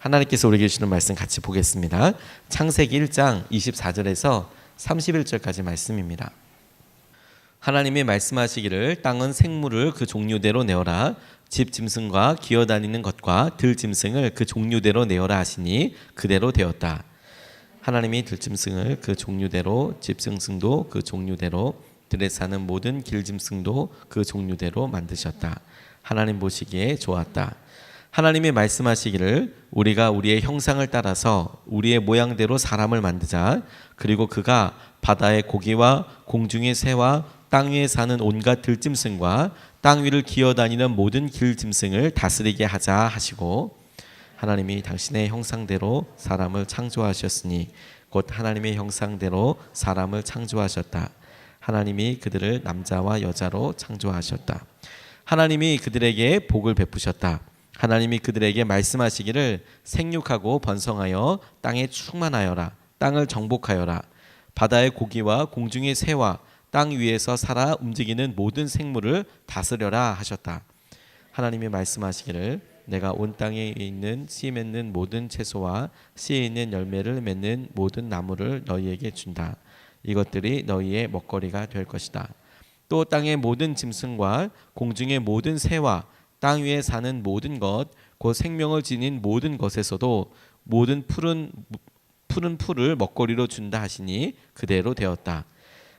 하나님께서 우리에게 주시는 말씀 같이 보겠습니다. 창세기 1장 24절에서 31절까지 말씀입니다. 하나님이 말씀하시기를 땅은 생물을 그 종류대로 내어라 집 짐승과 기어다니는 것과 들 짐승을 그 종류대로 내어라 하시니 그대로 되었다. 하나님이 들 짐승을 그 종류대로 집 짐승도 그 종류대로 들에 사는 모든 길 짐승도 그 종류대로 만드셨다. 하나님 보시기에 좋았다. 하나님이 말씀하시기를 우리가 우리의 형상을 따라서 우리의 모양대로 사람을 만드자. 그리고 그가 바다의 고기와 공중의 새와 땅 위에 사는 온갖 들짐승과 땅 위를 기어다니는 모든 길짐승을 다스리게 하자 하시고 하나님이 당신의 형상대로 사람을 창조하셨으니 곧 하나님의 형상대로 사람을 창조하셨다. 하나님이 그들을 남자와 여자로 창조하셨다. 하나님이 그들에게 복을 베푸셨다. 하나님이 그들에게 말씀하시기를 생육하고 번성하여 땅에 충만하여라. 땅을 정복하여라. 바다의 고기와 공중의 새와 땅 위에서 살아 움직이는 모든 생물을 다스려라 하셨다. 하나님이 말씀하시기를 내가 온 땅에 있는 씨 맺는 모든 채소와 씨에 있는 열매를 맺는 모든 나무를 너희에게 준다. 이것들이 너희의 먹거리가 될 것이다. 또 땅의 모든 짐승과 공중의 모든 새와 땅 위에 사는 모든 것, 곧 생명을 지닌 모든 것에서도 모든 푸른 푸른 풀을 먹거리로 준다 하시니 그대로 되었다.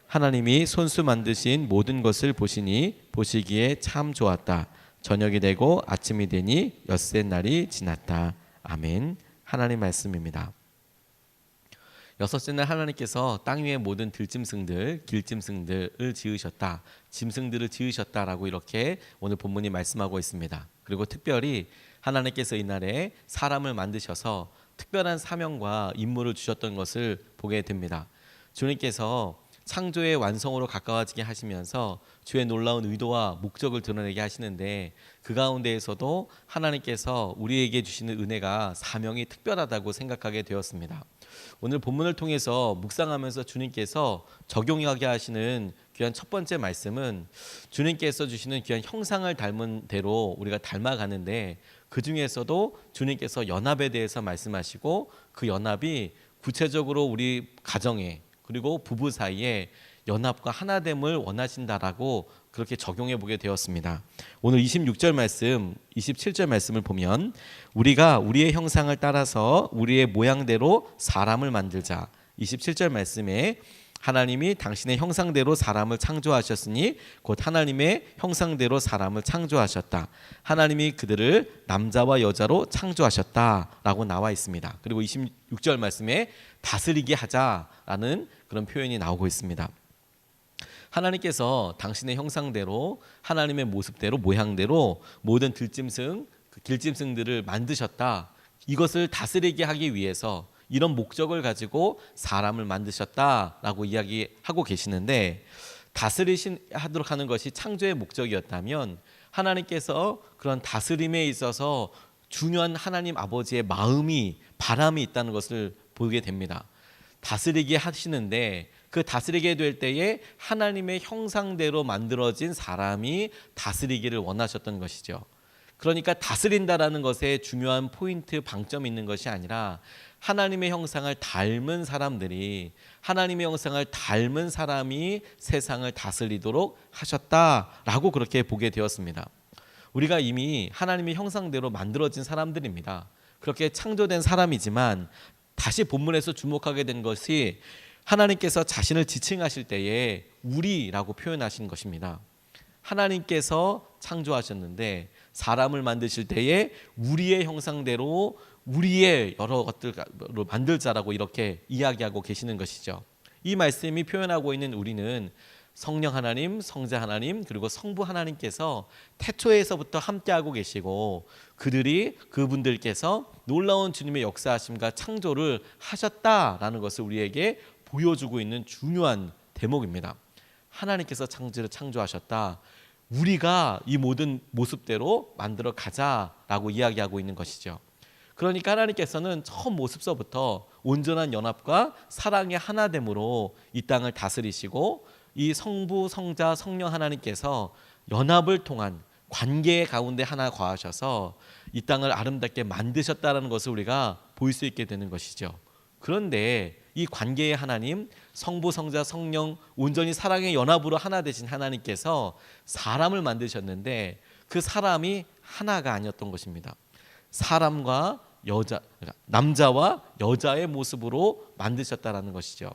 하나님이 손수 만드신 모든 것을 보시니 보시기에 참 좋았다. 저녁이 되고 아침이 되니 엿새 날이 지났다. 아멘. 하나님 말씀입니다. 여섯째 날 하나님께서 땅 위의 모든 들짐승들, 길짐승들을 지으셨다. 짐승들을 지으셨다라고 이렇게 오늘 본문이 말씀하고 있습니다. 그리고 특별히 하나님께서 이날에 사람을 만드셔서 특별한 사명과 임무를 주셨던 것을 보게 됩니다. 주님께서 창조의 완성으로 가까워지게 하시면서 주의 놀라운 의도와 목적을 드러내게 하시는데 그 가운데에서도 하나님께서 우리에게 주시는 은혜가 사명이 특별하다고 생각하게 되었습니다. 오늘 본문을 통해서 묵상하면서 주님께서 적용하게 하시는 귀한 첫 번째 말씀은 주님께서 주시는 귀한 형상을 닮은 대로 우리가 닮아가는데 그 중에서도 주님께서 연합에 대해서 말씀하시고 그 연합이 구체적으로 우리 가정에 그리고 부부 사이에 연합과 하나됨을 원하신다라고 그렇게 적용해 보게 되었습니다. 오늘 26절 말씀, 27절 말씀을 보면 우리가 우리의 형상을 따라서 우리의 모양대로 사람을 만들자. 27절 말씀에 하나님이 당신의 형상대로 사람을 창조하셨으니 곧 하나님의 형상대로 사람을 창조하셨다. 하나님이 그들을 남자와 여자로 창조하셨다라고 나와 있습니다. 그리고 26절 말씀에 다스리게 하자라는 그런 표현이 나오고 있습니다. 하나님께서 당신의 형상대로 하나님의 모습대로 모양대로 모든 들짐승 그 길짐승들을 만드셨다. 이것을 다스리게 하기 위해서 이런 목적을 가지고 사람을 만드셨다라고 이야기하고 계시는데 다스리하도록 하는 것이 창조의 목적이었다면 하나님께서 그런 다스림에 있어서 중요한 하나님 아버지의 마음이 바람이 있다는 것을 보게 됩니다. 다스리게 하시는데 그 다스리게 될 때에 하나님의 형상대로 만들어진 사람이 다스리기를 원하셨던 것이죠. 그러니까 다스린다라는 것에 중요한 포인트 방점이 있는 것이 아니라 하나님의 형상을 닮은 사람들이 하나님의 형상을 닮은 사람이 세상을 다스리도록 하셨다라고 그렇게 보게 되었습니다. 우리가 이미 하나님의 형상대로 만들어진 사람들입니다. 그렇게 창조된 사람이지만 다시 본문에서 주목하게 된 것이 하나님께서 자신을 지칭하실 때에 우리라고 표현하신 것입니다. 하나님께서 창조하셨는데 사람을 만드실 때에 우리의 형상대로 우리의 여러 것들로 만들자라고 이렇게 이야기하고 계시는 것이죠. 이 말씀이 표현하고 있는 우리는 성령 하나님, 성자 하나님, 그리고 성부 하나님께서 태초에서부터 함께하고 계시고 그들이 그분들께서 놀라운 주님의 역사하심과 창조를 하셨다라는 것을 우리에게 보여주고 있는 중요한 대목입니다. 하나님께서 창조를 창조하셨다. 우리가 이 모든 모습대로 만들어 가자라고 이야기하고 있는 것이죠. 그러니까 하나님께서는 처음 모습서부터 온전한 연합과 사랑의 하나됨으로 이 땅을 다스리시고 이 성부, 성자, 성령 하나님께서 연합을 통한 관계 가운데 하나 거하셔서 이 땅을 아름답게 만드셨다라는 것을 우리가 볼 수 있게 되는 것이죠. 그런데 이 관계의 하나님, 성부, 성자, 성령 온전히 사랑의 연합으로 하나 되신 하나님께서 사람을 만드셨는데 그 사람이 하나가 아니었던 것입니다. 사람과 여자, 그러니까 남자와 여자의 모습으로 만드셨다라는 것이죠.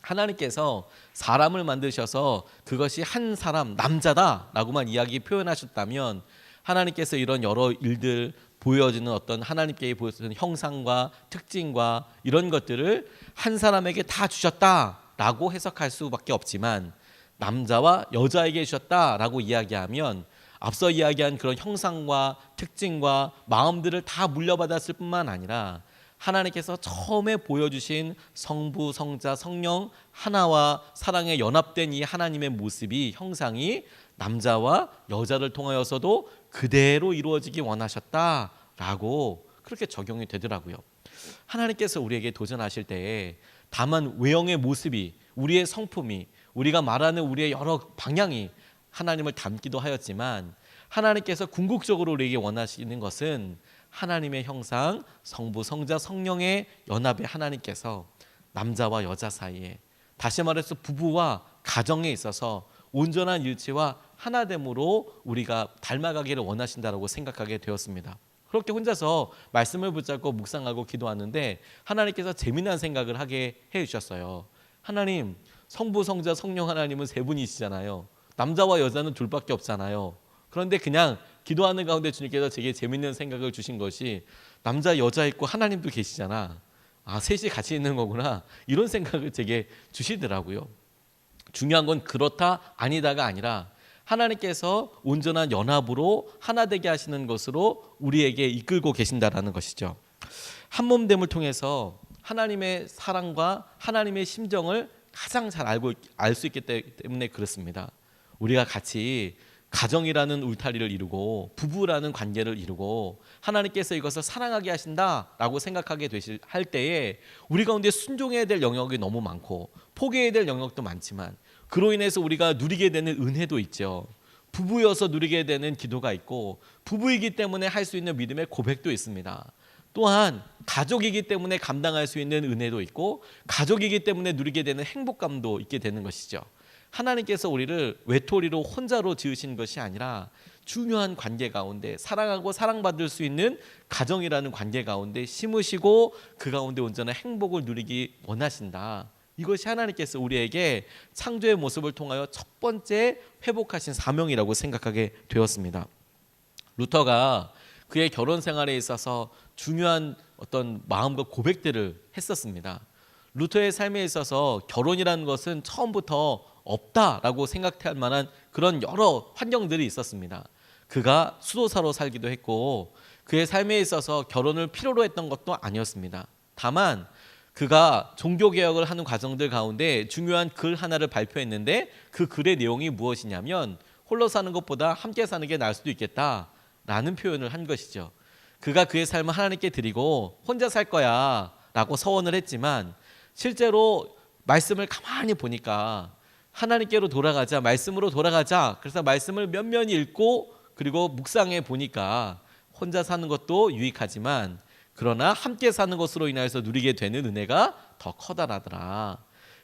하나님께서 사람을 만드셔서 그것이 한 사람 남자다라고만 이야기 표현하셨다면 하나님께서 이런 여러 일들 보여지는 어떤 하나님께 보여주는 형상과 특징과 이런 것들을 한 사람에게 다 주셨다라고 해석할 수밖에 없지만 남자와 여자에게 주셨다라고 이야기하면 앞서 이야기한 그런 형상과 특징과 마음들을 다 물려받았을 뿐만 아니라 하나님께서 처음에 보여주신 성부, 성자, 성령 하나와 사랑에 연합된 이 하나님의 모습이 형상이 남자와 여자를 통하여서도 그대로 이루어지기 원하셨다라고 그렇게 적용이 되더라고요. 하나님께서 우리에게 도전하실 때에 다만 외형의 모습이 우리의 성품이 우리가 말하는 우리의 여러 방향이 하나님을 닮기도 하였지만 하나님께서 궁극적으로 우리에게 원하시는 것은 하나님의 형상, 성부, 성자, 성령의 연합의 하나님께서 남자와 여자 사이에 다시 말해서 부부와 가정에 있어서 온전한 일치와 하나됨으로 우리가 닮아가기를 원하신다라고 생각하게 되었습니다. 그렇게 혼자서 말씀을 붙잡고 묵상하고 기도하는데 하나님께서 재미난 생각을 하게 해 주셨어요. 하나님, 성부, 성자, 성령 하나님은 세 분이시잖아요. 남자와 여자는 둘밖에 없잖아요. 그런데 그냥 기도하는 가운데 주님께서 제게 재밌는 생각을 주신 것이 남자 여자 있고 하나님도 계시잖아. 아 셋이 같이 있는 거구나 이런 생각을 제게 주시더라고요. 중요한 건 그렇다 아니다가 아니라 하나님께서 온전한 연합으로 하나 되게 하시는 것으로 우리에게 이끌고 계신다라는 것이죠. 한 몸됨을 통해서 하나님의 사랑과 하나님의 심정을 가장 잘 알고 알 수 있기 때문에 그렇습니다. 우리가 같이 가정이라는 울타리를 이루고 부부라는 관계를 이루고 하나님께서 이것을 사랑하게 하신다라고 생각하게 되실 할 때에 우리 가운데 순종해야 될 영역이 너무 많고 포기해야 될 영역도 많지만 그로 인해서 우리가 누리게 되는 은혜도 있죠. 부부여서 누리게 되는 기도가 있고 부부이기 때문에 할 수 있는 믿음의 고백도 있습니다. 또한 가족이기 때문에 감당할 수 있는 은혜도 있고 가족이기 때문에 누리게 되는 행복감도 있게 되는 것이죠. 하나님께서 우리를 외톨이로 혼자로 지으신 것이 아니라 중요한 관계 가운데 사랑하고 사랑받을 수 있는 가정이라는 관계 가운데 심으시고 그 가운데 온전한 행복을 누리기 원하신다. 이것이 하나님께서 우리에게 창조의 모습을 통하여 첫 번째 회복하신 사명이라고 생각하게 되었습니다. 루터가 그의 결혼 생활에 있어서 중요한 어떤 마음과 고백들을 했었습니다. 루터의 삶에 있어서 결혼이라는 것은 처음부터 없다라고 생각할 만한 그런 여러 환경들이 있었습니다. 그가 수도사로 살기도 했고 그의 삶에 있어서 결혼을 필요로 했던 것도 아니었습니다. 다만 그가 종교 개혁을 하는 과정들 가운데 중요한 글 하나를 발표했는데 그 글의 내용이 무엇이냐면 홀로 사는 것보다 함께 사는 게 나을 수도 있겠다라는 표현을 한 것이죠. 그가 그의 삶을 하나님께 드리고 혼자 살 거야라고 서원을 했지만 실제로 말씀을 가만히 보니까 하나님께로 돌아가자 말씀으로 돌아가자 그래서 말씀을 면면히 읽고 그리고 묵상해 보니까 혼자 사는 것도 유익하지만 그러나 함께 사는 것으로 인하여서 누리게 되는 은혜가 더 커다라더라.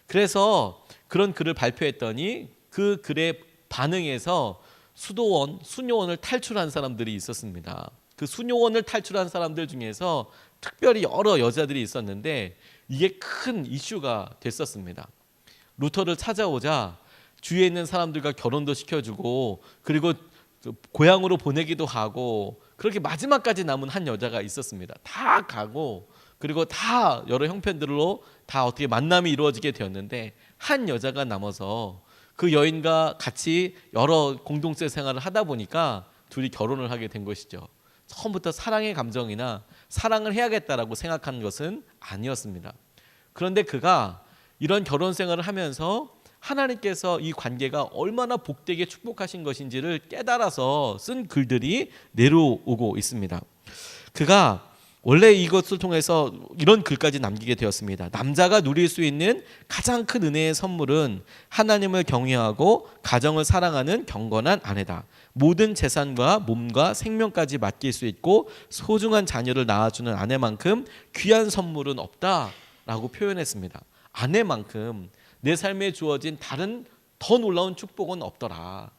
그래서 그런 글을 발표했더니 그 글의 반응에서 수도원, 수녀원을 탈출한 사람들이 있었습니다. 그 수녀원을 탈출한 사람들 중에서 특별히 여러 여자들이 있었는데 이게 큰 이슈가 됐었습니다. 루터를 찾아오자 주위에 있는 사람들과 결혼도 시켜주고 그리고 그 고향으로 보내기도 하고 그렇게 마지막까지 남은 한 여자가 있었습니다. 다 가고 그리고 다 여러 형편들로 다 어떻게 만남이 이루어지게 되었는데 한 여자가 남아서 그 여인과 같이 여러 공동체 생활을 하다 보니까 둘이 결혼을 하게 된 것이죠. 처음부터 사랑의 감정이나 사랑을 해야겠다라고 생각한 것은 아니었습니다. 그런데 그가 이런 결혼 생활을 하면서 하나님께서 이 관계가 얼마나 복되게 축복하신 것인지를 깨달아서 쓴 글들이 내려오고 있습니다. 그가 원래 이것을 통해서 이런 글까지 남기게 되었습니다. 남자가 누릴 수 있는 가장 큰 은혜의 선물은 하나님을 경외하고 가정을 사랑하는 경건한 아내다. 모든 재산과 몸과 생명까지 맡길 수 있고 소중한 자녀를 낳아주는 아내만큼 귀한 선물은 없다라고 표현했습니다. 아내만큼 내 삶에 주어진 다른 더 놀라운 축복은 없더라.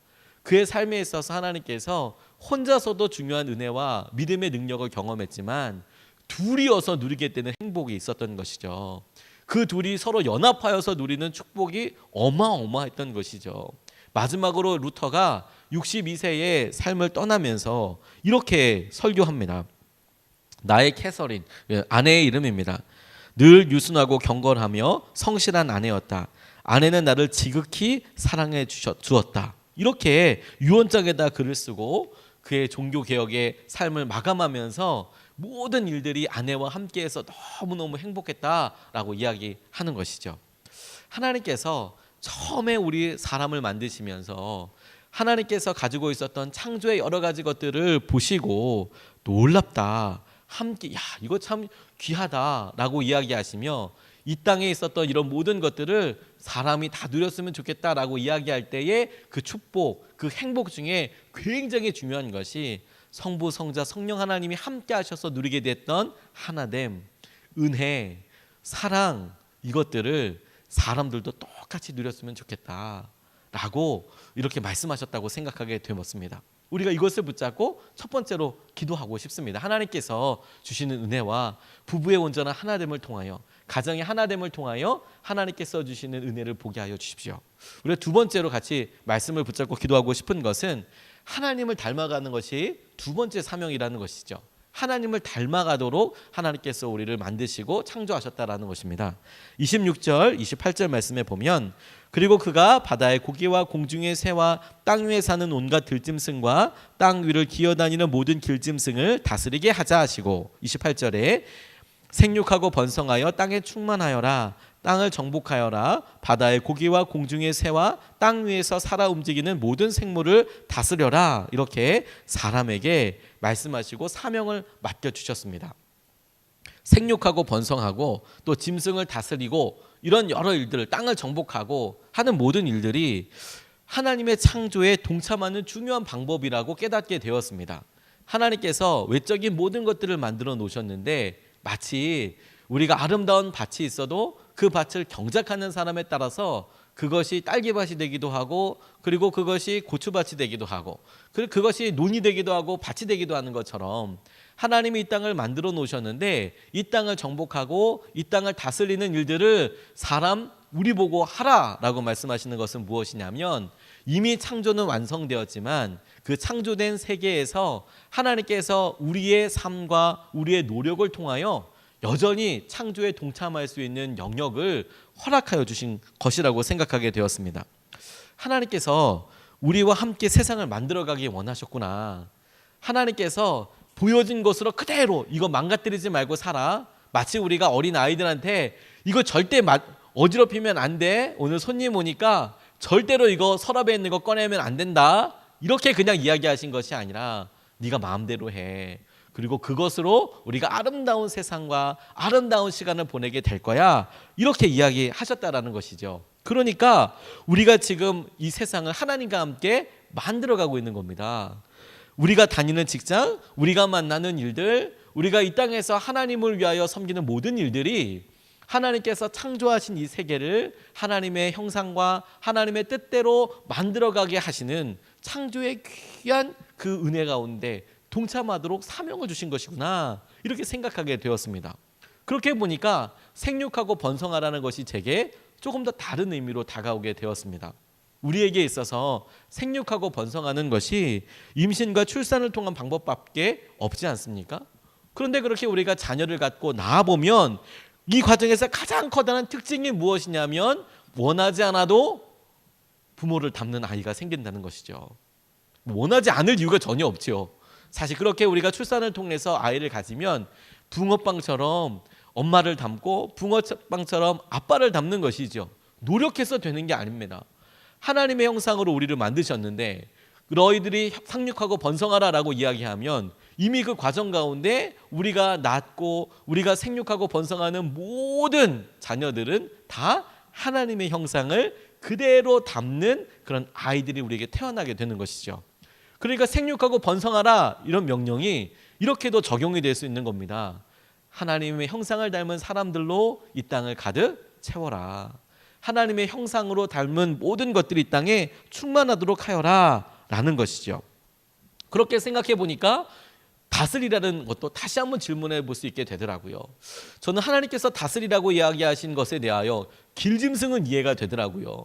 그의 삶에 있어서 하나님께서 혼자서도 중요한 은혜와 믿음의 능력을 경험했지만 둘이어서 누리게 되는 행복이 있었던 것이죠. 그 둘이 서로 연합하여서 누리는 축복이 어마어마했던 것이죠. 마지막으로 루터가 62세의 삶을 떠나면서 이렇게 설교합니다. 나의 캐서린 예, 아내의 이름입니다. 늘 유순하고 경건하며 성실한 아내였다. 아내는 나를 지극히 사랑해 주셨, 주었다. 이렇게 유언장에다 글을 쓰고 그의 종교 개혁의 삶을 마감하면서 모든 일들이 아내와 함께해서 너무너무 행복했다라고 이야기하는 것이죠. 하나님께서 처음에 우리 사람을 만드시면서 하나님께서 가지고 있었던 창조의 여러 가지 것들을 보시고 놀랍다. 함께 야 이거 참 귀하다라고 이야기하시며 이 땅에 있었던 이런 모든 것들을 사람이 다 누렸으면 좋겠다라고 이야기할 때에 그 축복, 그 행복 중에 굉장히 중요한 것이 성부, 성자, 성령 하나님이 함께 하셔서 누리게 됐던 하나됨, 은혜, 사랑 이것들을 사람들도 똑같이 누렸으면 좋겠다라고 이렇게 말씀하셨다고 생각하게 되었습니다. 우리가 이것을 붙잡고 첫 번째로 기도하고 싶습니다. 하나님께서 주시는 은혜와 부부의 온전한 하나됨을 통하여 가정의 하나됨을 통하여 하나님께서 주시는 은혜를 보게 하여 주십시오. 우리가 두 번째로 같이 말씀을 붙잡고 기도하고 싶은 것은 하나님을 닮아가는 것이 두 번째 사명이라는 것이죠. 하나님을 닮아가도록 하나님께서 우리를 만드시고 창조하셨다라는 것입니다. 26절, 28절 말씀에 보면 그리고 그가 바다의 고기와 공중의 새와 땅 위에 사는 온갖 들짐승과 땅 위를 기어다니는 모든 길짐승을 다스리게 하자 하시고 28절에 생육하고 번성하여 땅에 충만하여라 땅을 정복하여라 바다의 고기와 공중의 새와 땅 위에서 살아 움직이는 모든 생물을 다스려라 이렇게 사람에게 말씀하시고 사명을 맡겨 주셨습니다. 생육하고 번성하고 또 짐승을 다스리고 이런 여러 일들을 땅을 정복하고 하는 모든 일들이 하나님의 창조에 동참하는 중요한 방법이라고 깨닫게 되었습니다. 하나님께서 외적인 모든 것들을 만들어 놓으셨는데 마치 우리가 아름다운 밭이 있어도 그 밭을 경작하는 사람에 따라서 그것이 딸기밭이 되기도 하고 그리고 그것이 고추밭이 되기도 하고 그리고 그것이 논이 되기도 하고 밭이 되기도 하는 것처럼 하나님이 이 땅을 만들어 놓으셨는데 이 땅을 정복하고 이 땅을 다스리는 일들을 사람 우리 보고 하라라고 말씀하시는 것은 무엇이냐면 이미 창조는 완성되었지만 그 창조된 세계에서 하나님께서 우리의 삶과 우리의 노력을 통하여 여전히 창조에 동참할 수 있는 영역을 허락하여 주신 것이라고 생각하게 되었습니다. 하나님께서 우리와 함께 세상을 만들어가기 원하셨구나. 하나님께서 보여진 것으로 그대로 이거 망가뜨리지 말고 살아. 마치 우리가 어린 아이들한테 이거 절대 마, 어지럽히면 안 돼. 오늘 손님 오니까 절대로 이거 서랍에 있는 거 꺼내면 안 된다. 이렇게 그냥 이야기하신 것이 아니라 네가 마음대로 해. 그리고 그것으로 우리가 아름다운 세상과 아름다운 시간을 보내게 될 거야. 이렇게 이야기하셨다라는 것이죠. 그러니까 우리가 지금 이 세상을 하나님과 함께 만들어가고 있는 겁니다. 우리가 다니는 직장, 우리가 만나는 일들, 우리가 이 땅에서 하나님을 위하여 섬기는 모든 일들이 하나님께서 창조하신 이 세계를 하나님의 형상과 하나님의 뜻대로 만들어가게 하시는 창조의 귀한 그 은혜 가운데 동참하도록 사명을 주신 것이구나 이렇게 생각하게 되었습니다. 그렇게 보니까 생육하고 번성하라는 것이 제게 조금 더 다른 의미로 다가오게 되었습니다. 우리에게 있어서 생육하고 번성하는 것이 임신과 출산을 통한 방법밖에 없지 않습니까? 그런데 그렇게 우리가 자녀를 갖고 낳아 보면 이 과정에서 가장 커다란 특징이 무엇이냐면 원하지 않아도 부모를 닮는 아이가 생긴다는 것이죠. 원하지 않을 이유가 전혀 없죠. 사실 그렇게 우리가 출산을 통해서 아이를 가지면 붕어빵처럼 엄마를 닮고 붕어빵처럼 아빠를 닮는 것이죠. 노력해서 되는 게 아닙니다. 하나님의 형상으로 우리를 만드셨는데 너희들이 상륙하고 번성하라라고 이야기하면 이미 그 과정 가운데 우리가 낳고 우리가 생육하고 번성하는 모든 자녀들은 다 하나님의 형상을 그대로 담는 그런 아이들이 우리에게 태어나게 되는 것이죠. 그러니까 생육하고 번성하라 이런 명령이 이렇게도 적용이 될 수 있는 겁니다. 하나님의 형상을 닮은 사람들로 이 땅을 가득 채워라. 하나님의 형상으로 닮은 모든 것들이 이 땅에 충만하도록 하여라 라는 것이죠. 그렇게 생각해 보니까 다스리라는 것도 다시 한번 질문해 볼 수 있게 되더라고요. 저는 하나님께서 다스리라고 이야기하신 것에 대하여 길짐승은 이해가 되더라고요.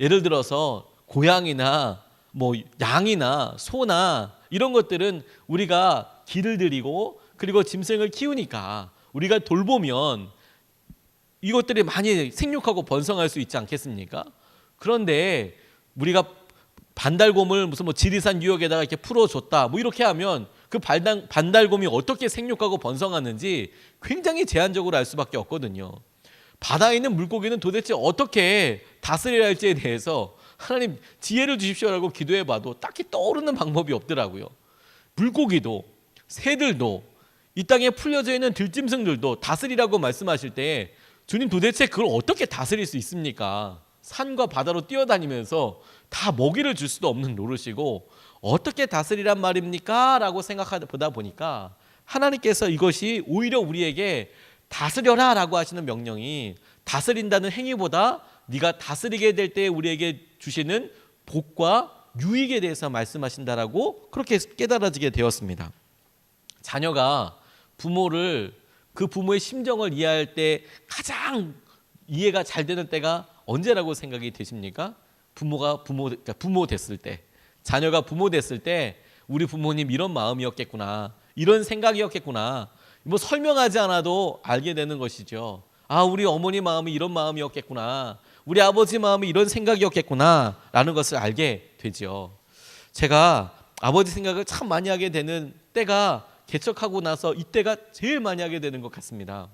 예를 들어서 고양이나 뭐 양이나 소나 이런 것들은 우리가 길을 들이고 그리고 짐승을 키우니까 우리가 돌보면 이것들이 많이 생육하고 번성할 수 있지 않겠습니까? 그런데 우리가 반달곰을 무슨 뭐 지리산 유역에다가 이렇게 풀어줬다 뭐 이렇게 하면 그 반달, 반달곰이 어떻게 생육하고 번성하는지 굉장히 제한적으로 알 수밖에 없거든요. 바다에 있는 물고기는 도대체 어떻게 다스려야 할지에 대해서 하나님 지혜를 주십시오라고 기도해 봐도 딱히 떠오르는 방법이 없더라고요. 물고기도 새들도 이 땅에 풀려져 있는 들짐승들도 다스리라고 말씀하실 때 주님 도대체 그걸 어떻게 다스릴 수 있습니까? 산과 바다로 뛰어다니면서 다 먹이를 줄 수도 없는 노릇이고 어떻게 다스리란 말입니까? 라고 생각하다 보니까 하나님께서 이것이 오히려 우리에게 다스려라 라고 하시는 명령이 다스린다는 행위보다 네가 다스리게 될 때 우리에게 주시는 복과 유익에 대해서 말씀하신다라고 그렇게 깨달아지게 되었습니다. 자녀가 부모를 그 부모의 심정을 이해할 때 가장 이해가 잘 되는 때가 언제라고 생각이 되십니까? 부모가 부모 그러니까 부모 됐을 때, 자녀가 부모 됐을 때 우리 부모님 이런 마음이었겠구나, 이런 생각이었겠구나. 뭐 설명하지 않아도 알게 되는 것이죠. 아, 우리 어머니 마음이 이런 마음이었겠구나. 우리 아버지 마음이 이런 생각이었겠구나라는 것을 알게 되죠. 제가 아버지 생각을 참 많이 하게 되는 때가 개척하고 나서 이때가 제일 많이 하게 되는 것 같습니다.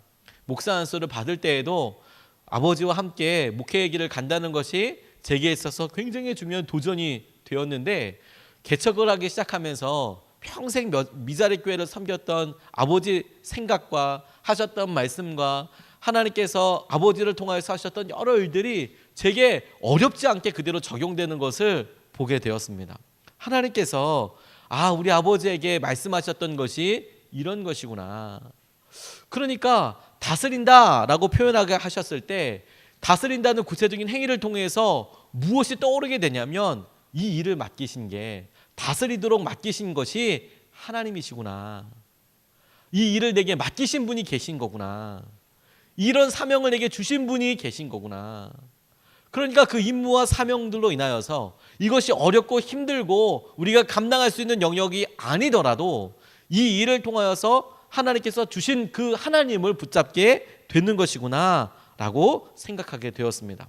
목사 안수를 받을 때에도 아버지와 함께 목회의 길을 간다는 것이 제게 있어서 굉장히 중요한 도전이 되었는데 개척을 하기 시작하면서 평생 미자리 교회를 섬겼던 아버지 생각과 하셨던 말씀과 하나님께서 아버지를 통하여서 하셨던 여러 일들이 제게 어렵지 않게 그대로 적용되는 것을 보게 되었습니다. 하나님께서 아, 우리 아버지에게 말씀하셨던 것이 이런 것이구나. 그러니까 다스린다라고 표현하게 하셨을 때 다스린다는 구체적인 행위를 통해서 무엇이 떠오르게 되냐면 이 일을 맡기신 게 다스리도록 맡기신 것이 하나님이시구나. 이 일을 내게 맡기신 분이 계신 거구나. 이런 사명을 내게 주신 분이 계신 거구나. 그러니까 그 임무와 사명들로 인하여서 이것이 어렵고 힘들고 우리가 감당할 수 있는 영역이 아니더라도 이 일을 통하여서 하나님께서 주신 그 하나님을 붙잡게 되는 것이구나 라고 생각하게 되었습니다.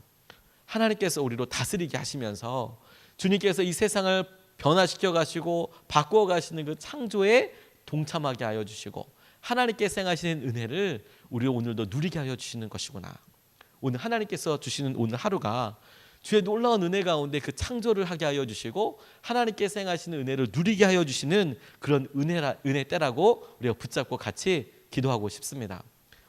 하나님께서 우리로 다스리게 하시면서 주님께서 이 세상을 변화시켜 가시고 바꾸어 가시는 그 창조에 동참하게 하여 주시고 하나님께서 행하시는 은혜를 우리 오늘도 누리게 하여 주시는 것이구나. 오늘 하나님께서 주시는 오늘 하루가 주의 놀라운 은혜 가운데 그 창조를 하게 하여 주시고 하나님께서 행하시는 은혜를 누리게 하여 주시는 그런 은혜라, 은혜 때라고 우리가 붙잡고 같이 기도하고 싶습니다.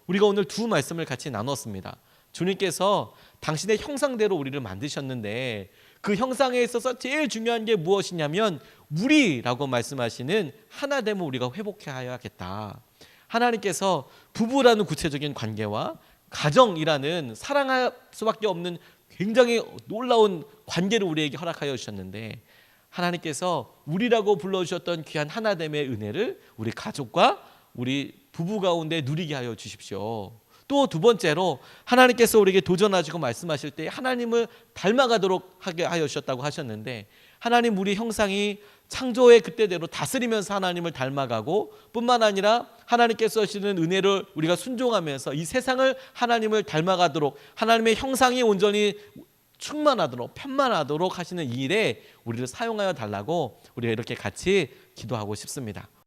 우리가 오늘 두 말씀을 같이 나눴습니다. 주님께서 당신의 형상대로 우리를 만드셨는데 그 형상에 있어서 제일 중요한 게 무엇이냐면 우리라고 말씀하시는 하나 되면 우리가 회복해야겠다. 하나님께서 부부라는 구체적인 관계와 가정이라는 사랑할 수밖에 없는 굉장히 놀라운 관계를 우리에게 허락하여 주셨는데 하나님께서 우리라고 불러주셨던 귀한 하나됨의 은혜를 우리 가족과 우리 부부 가운데 누리게 하여 주십시오. 또 두 번째로 하나님께서 우리에게 도전하시고 말씀하실 때 하나님을 닮아가도록 하게 하여 주셨다고 하셨는데 하나님 우리 형상이 창조의 그때대로 다스리면서 하나님을 닮아가고 뿐만 아니라 하나님께서 주시는 은혜를 우리가 순종하면서 이 세상을 하나님을 닮아가도록 하나님의 형상이 온전히 충만하도록 편만하도록 하시는 이 일에 우리를 사용하여 달라고 우리가 이렇게 같이 기도하고 싶습니다.